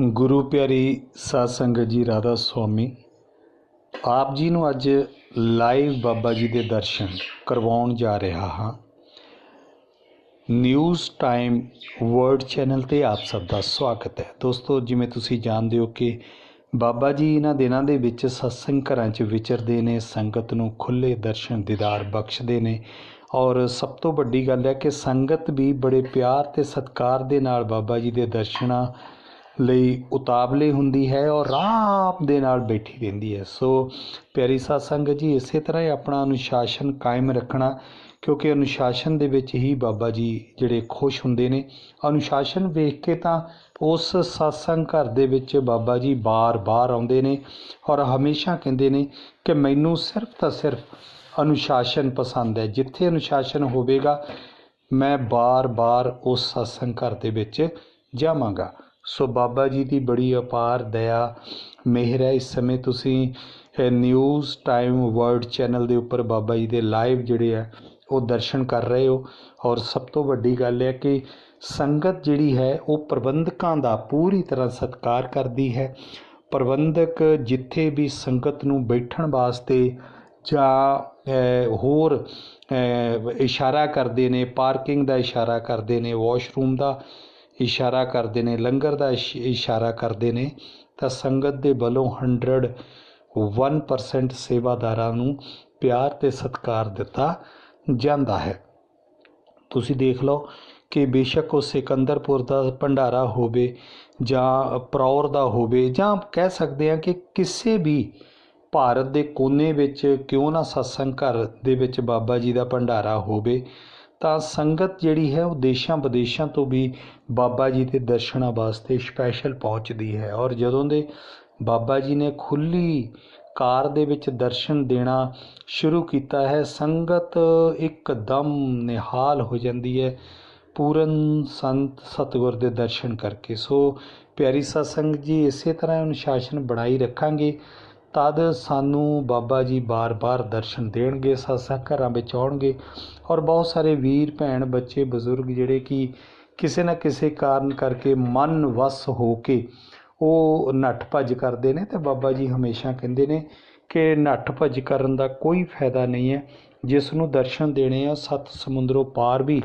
ਗੁਰੂ ਪਿਆਰੀ ਸਾਧ ਸੰਗਤ ਜੀ, ਰਾਧਾ ਸੁਆਮੀ, ਆਪ ਜੀ ਨੂੰ ਅੱਜ ਲਾਈਵ ਬਾਬਾ ਜੀ ਦੇ ਦਰਸ਼ਨ ਕਰਵਾਉਣ ਜਾ ਰਿਹਾ ਹਾਂ। ਨਿਊਜ਼ ਟਾਈਮ ਵਰਲਡ ਚੈਨਲ ਤੇ ਆਪ ਸਭ ਦਾ ਸਵਾਗਤ ਹੈ। ਦੋਸਤੋ, ਜਿਵੇਂ ਤੁਸੀਂ ਜਾਣਦੇ ਹੋ ਕਿ ਬਾਬਾ ਜੀ ਇਹਨਾਂ ਦਿਨਾਂ ਦੇ ਵਿੱਚ ਸਤਸੰਗ ਘਰਾਂ 'ਚ ਵਿਚਰਦੇ ਨੇ, ਸੰਗਤ ਨੂੰ ਖੁੱਲੇ ਦਰਸ਼ਨ ਦੀਦਾਰ ਬਖਸ਼ਦੇ ਨੇ ਔਰ ਸਭ ਤੋਂ ਵੱਡੀ ਗੱਲ ਹੈ ਕਿ ਸੰਗਤ ਵੀ ਬੜੇ ਪਿਆਰ ਤੇ ਸਤਿਕਾਰ ਦੇ ਨਾਲ ਬਾਬਾ ਜੀ ਦੇ ਦਰਸ਼ਨਾਂ ਲਈ ਉਤਾਵਲੇ ਹੁੰਦੀ ਹੈ ਔਰ ਆਰਾਮ ਦੇ ਨਾਲ ਬੈਠੀ ਰਹਿੰਦੀ ਹੈ। ਸੋ ਪਿਆਰੀ ਸਾਧ ਸੰਗਤ ਜੀ, ਇਸੇ ਤਰ੍ਹਾਂ ਹੀ ਆਪਣਾ ਅਨੁਸ਼ਾਸਨ ਕਾਇਮ ਰੱਖਣਾ, ਕਿਉਂਕਿ ਅਨੁਸ਼ਾਸਨ ਦੇ ਵਿੱਚ ਹੀ ਬਾਬਾ ਜੀ ਜਿਹੜੇ ਖੁਸ਼ ਹੁੰਦੇ ਨੇ। ਅਨੁਸ਼ਾਸਨ ਵੇਖ ਕੇ ਤਾਂ ਉਸ satsang ਘਰ ਦੇ ਵਿੱਚ ਬਾਬਾ ਜੀ ਬਾਰ-ਬਾਰ ਆਉਂਦੇ ਨੇ ਔਰ ਹਮੇਸ਼ਾ ਕਹਿੰਦੇ ਨੇ ਕਿ ਮੈਨੂੰ ਸਿਰਫ ਤਾਂ ਸਿਰਫ ਅਨੁਸ਼ਾਸਨ ਪਸੰਦ ਹੈ। ਜਿੱਥੇ ਅਨੁਸ਼ਾਸਨ ਹੋਵੇਗਾ, ਮੈਂ ਬਾਰ-ਬਾਰ ਉਸ satsang ਘਰ ਦੇ ਵਿੱਚ ਜਾਵਾਂਗਾ। ਸੋ ਬਾਬਾ ਜੀ ਦੀ ਬੜੀ ਅਪਾਰ ਦਇਆ, ਮਿਹਰ ਹੈ। ਇਸ ਸਮੇਂ ਤੁਸੀਂ ਨਿਊਜ਼ ਟਾਈਮ ਵਰਲਡ ਚੈਨਲ ਦੇ ਉੱਪਰ ਬਾਬਾ ਜੀ ਦੇ ਲਾਈਵ ਜਿਹੜੇ ਆ, ਉਹ ਦਰਸ਼ਨ ਕਰ ਰਹੇ ਹੋ। ਔਰ ਸਭ ਤੋਂ ਵੱਡੀ ਗੱਲ ਹੈ ਕਿ ਸੰਗਤ ਜਿਹੜੀ ਹੈ, ਉਹ ਪ੍ਰਬੰਧਕਾਂ ਦਾ ਪੂਰੀ ਤਰ੍ਹਾਂ ਸਤਿਕਾਰ ਕਰਦੀ ਹੈ। ਪ੍ਰਬੰਧਕ ਜਿੱਥੇ ਵੀ ਸੰਗਤ ਨੂੰ ਬੈਠਣ ਵਾਸਤੇ ਜਾਂ ਹੋਰ ਇਸ਼ਾਰਾ ਕਰਦੇ ਨੇ, ਪਾਰਕਿੰਗ ਦਾ ਇਸ਼ਾਰਾ ਕਰਦੇ ਨੇ ਵਾਸ਼ਰੂਮ ਦਾ ਇਸ਼ਾਰਾ ਕਰਦੇ ਨੇ, ਲੰਗਰ ਦਾ ਇਸ਼- ਇਸ਼ਾਰਾ ਕਰਦੇ ਨੇ, ਤਾਂ ਸੰਗਤ ਦੇ ਵੱਲੋਂ 101% ਸੇਵਾਦਾਰਾਂ ਨੂੰ ਪਿਆਰ ਤੇ ਸਤਿਕਾਰ ਦਿੱਤਾ ਜਾਂਦਾ ਹੈ। ਤੁਸੀਂ ਦੇਖ ਲਓ ਕਿ ਬੇਸ਼ੱਕ ਉਹ ਸਿਕੰਦਰਪੁਰ ਦਾ ਭੰਡਾਰਾ ਹੋਵੇ ਜਾਂ ਪ੍ਰੌਰ ਦਾ ਹੋਵੇ, ਜਾਂ ਕਹਿ ਸਕਦੇ ਹਾਂ ਕਿ ਕਿਸੇ ਵੀ ਭਾਰਤ ਦੇ ਕੋਨੇ ਵਿੱਚ ਕਿਉਂ ਨਾ ਸਤਸੰਗ ਘਰ ਦੇ ਵਿੱਚ ਬਾਬਾ ਜੀ ਦਾ ਭੰਡਾਰਾ ਹੋਵੇ ਤਾਂ ਸੰਗਤ ਜਿਹੜੀ ਹੈ ਉਹ ਦੇਸ਼ਾਂ ਵਿਦੇਸ਼ਾਂ ਤੋਂ ਵੀ ਬਾਬਾ ਜੀ ਦੇ ਦਰਸ਼ਨਾਂ ਵਾਸਤੇ ਸਪੈਸ਼ਲ ਪਹੁੰਚਦੀ ਹੈ। ਔਰ ਜਦੋਂ ਦੇ ਬਾਬਾ ਜੀ ਨੇ ਖੁੱਲੀ ਕਾਰ ਦੇ ਵਿੱਚ ਦਰਸ਼ਨ ਦੇਣਾ ਸ਼ੁਰੂ ਕੀਤਾ ਹੈ, ਸੰਗਤ ਇੱਕਦਮ ਨਿਹਾਲ ਹੋ ਜਾਂਦੀ ਹੈ ਪੂਰਨ ਸੰਤ ਸਤਿਗੁਰ ਦੇ ਦਰਸ਼ਨ ਕਰਕੇ। ਸੋ ਪਿਆਰੀ ਸਤਸੰਗ ਜੀ, ਇਸੇ ਤਰ੍ਹਾਂ ਅਨੁਸ਼ਾਸਨ ਬਣਾਈ ਰੱਖਾਂਗੇ। ਤਦ ਸਾਨੂੰ ਬਾਬਾ ਜੀ ਬਾਰ-ਬਾਰ ਦਰਸ਼ਨ ਦੇਣਗੇ ਸਤਸੰਗ ਘਰਾਂ ਵਿੱਚ ਆਉਣਗੇ ਔਰ ਬਹੁਤ ਸਾਰੇ ਵੀਰ, ਭੈਣ, ਬੱਚੇ, ਬਜ਼ੁਰਗ ਜਿਹੜੇ ਕਿ ਕਿਸੇ ਨਾ ਕਿਸੇ ਕਾਰਨ ਕਰਕੇ ਮਨ ਵਸ ਹੋ ਕੇ ਉਹ ਨੱਠ ਭੱਜ ਕਰਦੇ ਨੇ ਤੇ ਬਾਬਾ ਜੀ ਹਮੇਸ਼ਾ ਕਹਿੰਦੇ ਨੇ ਕਿ ਨੱਠ ਭੱਜ ਕਰਨ ਦਾ ਕੋਈ ਫਾਇਦਾ ਨਹੀਂ ਹੈ। ਜਿਸ ਨੂੰ ਦਰਸ਼ਨ ਦੇਣੇ ਆ, ਸੱਤ ਸਮੁੰਦਰੋਂ ਪਾਰ ਵੀ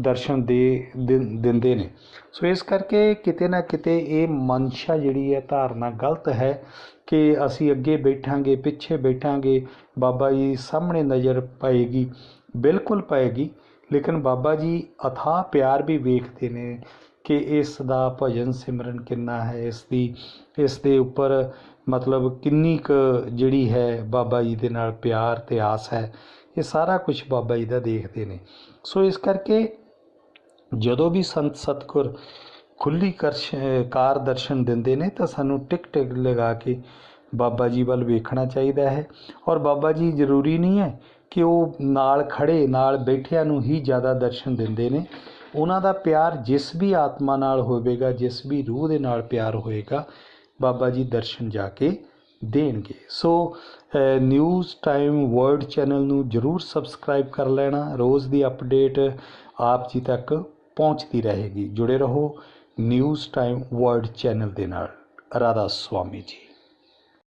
ਦਰਸ਼ਨ ਦੇ ਦਿੰ- ਦਿੰਦੇ ਨੇ। ਸੋ ਇਸ ਕਰਕੇ ਕਿਤੇ ਨਾ ਕਿਤੇ ਇਹ ਮਨਸ਼ਾ ਜਿਹੜੀ ਹੈ ਧਾਰਨਾ ਗਲਤ ਹੈ ਕਿ ਅਸੀਂ ਅੱਗੇ ਬੈਠਾਂਗੇ, ਪਿੱਛੇ ਬੈਠਾਂਗੇ, ਬਾਬਾ ਜੀ ਸਾਹਮਣੇ ਨਜ਼ਰ ਪਏਗੀ, ਬਿਲਕੁਲ ਪਏਗੀ। ਲੇਕਿਨ ਬਾਬਾ ਜੀ ਅਥਾਹ ਪਿਆਰ ਵੀ ਵੇਖਦੇ ਨੇ ਕਿ ਇਸ ਦਾ ਭਜਨ ਸਿਮਰਨ ਕਿੰਨਾ ਹੈ, ਇਸ ਦੀ, ਇਸ ਦੇ ਉੱਪਰ ਮਤਲਬ ਕਿੰਨੀ ਕੁ ਜਿਹੜੀ ਹੈ ਬਾਬਾ ਜੀ ਦੇ ਨਾਲ ਪਿਆਰ, ਤੇ ਆਸ ਹੈ। ਇਹ ਸਾਰਾ ਕੁਝ ਬਾਬਾ ਜੀ ਦਾ ਦੇਖਦੇ ਨੇ। ਸੋ ਇਸ ਕਰਕੇ ਜਦੋਂ ਵੀ ਸੰਤ ਸਤਗੁਰ ਖੁੱਲੀ ਕਰਸ਼ ਕਾਰ ਦਰਸ਼ਨ ਦਿੰਦੇ ਨੇ, ਤਾਂ ਸਾਨੂੰ ਟਿਕ ਟਿਕ ਲਗਾ ਕੇ ਬਾਬਾ ਜੀ ਵੱਲ ਵੇਖਣਾ ਚਾਹੀਦਾ ਹੈ। ਔਰ ਬਾਬਾ ਜੀ ਜ਼ਰੂਰੀ ਨਹੀਂ ਹੈ ਕਿ ਉਹ ਨਾਲ ਖੜੇ, ਨਾਲ ਬੈਠਿਆਂ ਨੂੰ ਹੀ ਜ਼ਿਆਦਾ ਦਰਸ਼ਨ ਦਿੰਦੇ ਨੇ। ਉਹਨਾਂ ਦਾ ਪਿਆਰ ਜਿਸ ਵੀ ਆਤਮਾ ਨਾਲ ਹੋਵੇਗਾ, ਜਿਸ ਵੀ ਰੂਹ ਦੇ ਨਾਲ ਪਿਆਰ ਹੋਏਗਾ, ਬਾਬਾ ਜੀ ਦਰਸ਼ਨ ਜਾ ਕੇ ਦੇਣਗੇ। ਸੋ ਨਿਊਜ਼ ਟਾਈਮ ਵਰਲਡ ਚੈਨਲ ਨੂੰ ਜਰੂਰ ਸਬਸਕ੍ਰਾਈਬ ਕਰ ਲੈਣਾ। ਰੋਜ਼ ਦੀ ਅਪਡੇਟ ਆਪ ਜੀ ਤੱਕ ਪਹੁੰਚਦੀ ਰਹੇਗੀ। ਜੁੜੇ ਰਹੋ ਨਿਊਜ਼ ਟਾਈਮ ਵਰਲਡ ਚੈਨਲ ਦੇ ਨਾਲ। ਰਾਧਾ ਸੁਆਮੀ ਜੀ।